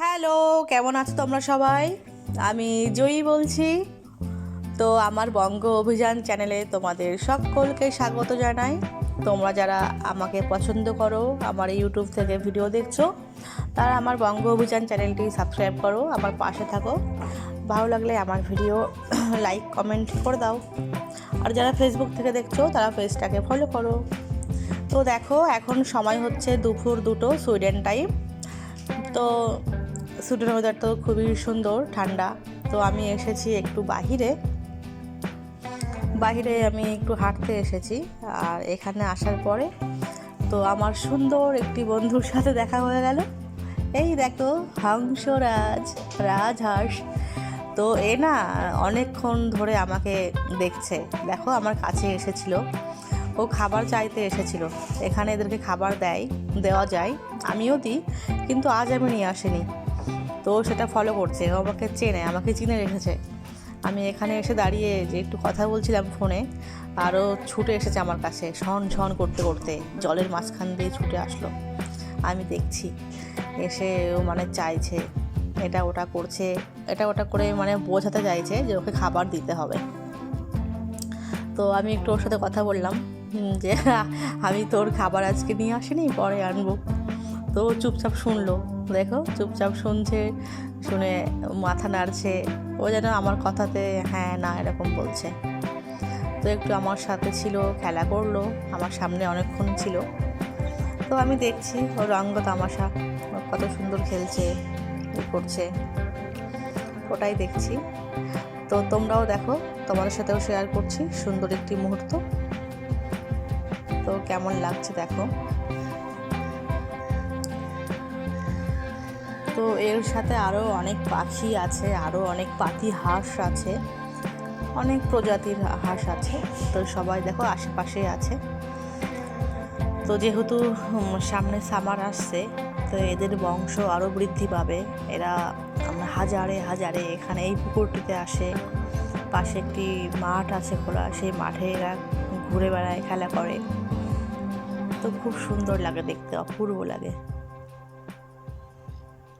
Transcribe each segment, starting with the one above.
Hello, কেমন আছো তোমরা সবাই? আমি জয়ী বলছি। তো আমার বঙ্গ অভিযান চ্যানেলে তোমাদের সকলকে স্বাগত জানাই। তোমরা যারা আমাকে পছন্দ করো, আমার ইউটিউব থেকে ভিডিও দেখছ, তারা আমার বঙ্গ অভিযান চ্যানেলটি সাবস্ক্রাইব করো, আমার পাশে থাকো। ভালো লাগলে আমার ভিডিও লাইক কমেন্ট করে দাও। আর যারা ফেসবুক থেকে দেখছ, তারা পেজটাকে ফলো করো। তো দেখো, এখন সময় হচ্ছে দুপুর দুটো সুইডেন টাইম তো সুইডেন ওয়েদার তো খুবই সুন্দর, ঠান্ডা। তো আমি এসেছি একটু বাহিরে। বাহিরে আমি একটু হাঁটতে এসেছি, আর এখানে আসার পরে তো আমার সুন্দর একটি বন্ধুর সাথে দেখা হয়ে গেল। এই দেখো, হংসরাজ, রাজহাঁস। তো এ না অনেকক্ষণ ধরে আমাকে দেখছে। দেখো, আমার কাছে এসেছিল। ও খাবার চাইতে এসেছিল। এখানে এদেরকে খাবার দেয়, দেওয়া যায়। আমিও দিই, কিন্তু আজ আমি নিয়ে আসিনি। তো সেটা ফলো করছে, ও আমাকে চেনে, আমাকে চিনে রেখেছে। আমি এখানে এসে দাঁড়িয়ে যে একটু কথা বলছিলাম ফোনে আরও ছুটে এসেছে আমার কাছে শন শন করতে করতে, জলের মাঝখান দিয়ে ছুটে আসলো। আমি দেখছি, এসে ও মানে চাইছে, এটা ওটা করছে, এটা ওটা করে মানে বোঝাতে চাইছে যে ওকে খাবার দিতে হবে। তো আমি একটু ওর সাথে কথা বললাম যে আমি তোর খাবার আজকে নিয়ে আসিনি, পরে আনব। তো চুপচাপ শুনলো। দেখো, চুপচাপ শুনছে, শুনে মাথা নাড়ছে। ও যেন আমার কথাতে হ্যাঁ না এরকম বলছে। তো একটু আমার সাথে ছিল, খেলা করল, আমার সামনে অনেকক্ষণ ছিল। তো আমি দেখছি ওর রঙ্গ তামাশা কত সুন্দর খেলছে করছে। ওটাই দেখছি। তো তোমরাও দেখো, তোমাদের সাথেও শেয়ার করছি, সুন্দর একটি মুহূর্ত। তো কেমন লাগছে দেখো। তো এর সাথে আরও অনেক পাখি আছে আরও অনেক পাতি হাঁস আছে, অনেক প্রজাতির হাঁস আছে। তো সবাই দেখো আশেপাশে আছে। তো যেহেতু সামনে সামার আসছে, তো এদের বংশ আরও বৃদ্ধি পাবে। এরা হাজারে হাজারে এখানে এই পুকুরটিতে আসে। পাশে একটি মাঠ আছে খোলা, সেই মাঠে এরা ঘুরে বেড়ায়, খেলা করে। তো খুব সুন্দর লাগে দেখতে, অপূর্ব লাগে।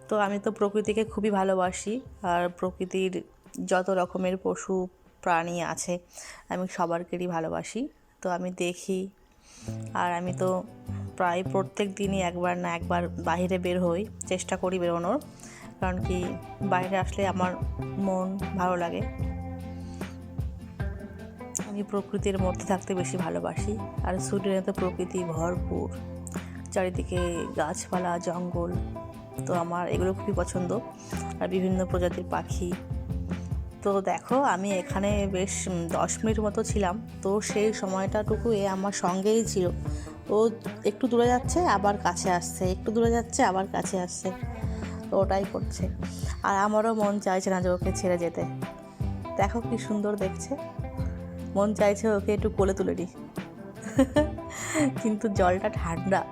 তো আমি তো প্রকৃতিকে খুবই ভালোবাসি আর প্রকৃতির যত রকমের পশু প্রাণী আছে আমি সবারকেই ভালোবাসি। তো আমি দেখি আর আমি তো প্রায় প্রত্যেক দিনই একবার না একবার বাইরে বের হই, চেষ্টা করি বেরোনোর। কারণ কি, বাইরে আসলে আমার মন ভালো লাগে। আমি প্রকৃতির মধ্যে থাকতে বেশি ভালোবাসি আর সুইডেনে তো প্রকৃতি ভরপুর। চারিদিকে গাছপালা, জঙ্গল তো আমার এগুলো খুবই পছন্দ। আর বিভিন্ন প্রজাতির পাখি। তো দেখো, আমি এখানে বেশ দশ মিনিট মতো ছিলাম। তো সেই সময়টাটুকু এ আমার সঙ্গেই ছিল। ও একটু দূরে যাচ্ছে, আবার কাছে আসছে। একটু দূরে যাচ্ছে, আবার কাছে আসছে। তো ওটাই করছে। আর আমারও মন চাইছে না যে ওকে ছেড়ে যেতে। দেখো কি সুন্দর দেখছে। মন চাইছে ওকে একটু কোলে তুলে নিই। কিন্তু জলটা ঠান্ডা।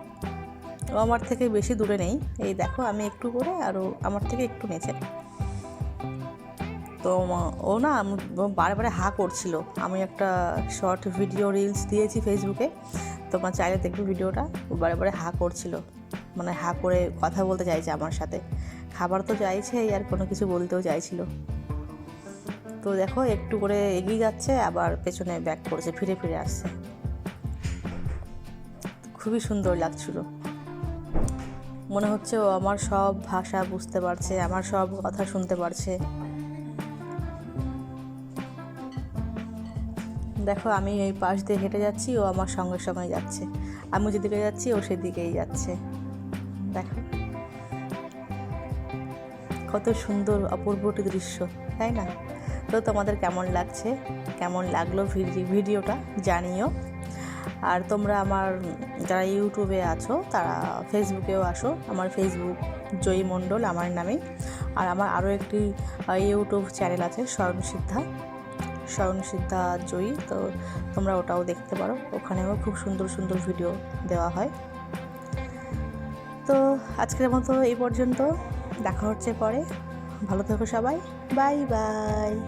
ও আমার থেকে বেশি দূরে নেই। এই দেখো, আমি একটু করে আর আমার থেকে একটু নিচে। তো ও না বারে হা করছিল। আমি একটা শর্ট ভিডিও রিলস দিয়েছি ফেসবুকে তোমার চাইলে দেখবে ভিডিওটা ও বারে হা করছিল। মানে হা করে কথা বলতে চাইছে আমার সাথে। খাবার তো চাইছে আর কোনো কিছু বলতেও চাইছিল। তো দেখো, একটু করে এগিয়ে যাচ্ছে, আবার পেছনে ব্যাক করছে, ফিরে ফিরে আসছে। খুবই সুন্দর লাগছিল। মনে হচ্ছে ও আমার সব ভাষা বুঝতে পারছে, আমার সব কথা শুনতে পারছে। দেখো, আমি এই পাশ দিয়ে হেঁটে যাচ্ছি, ও আমার সঙ্গে সঙ্গে যাচ্ছে। আমি যেদিকে যাচ্ছি, ও সেদিকেই যাচ্ছে। দেখো। কত সুন্দর অপূর্ব একটি দৃশ্য, তাই না? তো তোমাদের কেমন লাগছে? কেমন লাগল ভিডি- ভিডিওটা জানিও। আর তোমরা আমার যারা ইউটিউবে আছো, তারা ফেসবুকেও আসো। আমার ফেসবুক জয়ী মণ্ডল আমার নামে। আর আমার আরও একটি ইউটিউব চ্যানেল আছে, স্বয়ং সিদ্ধা। স্বয়ং সিদ্ধা জয়ী, তো তোমরা ওটাও দেখতে পারো। ওখানেও খুব সুন্দর সুন্দর ভিডিও দেওয়া হয়। তো আজকের মতো এই পর্যন্ত। দেখা হচ্ছে পরে। ভালো থেকো সবাই। Bye bye.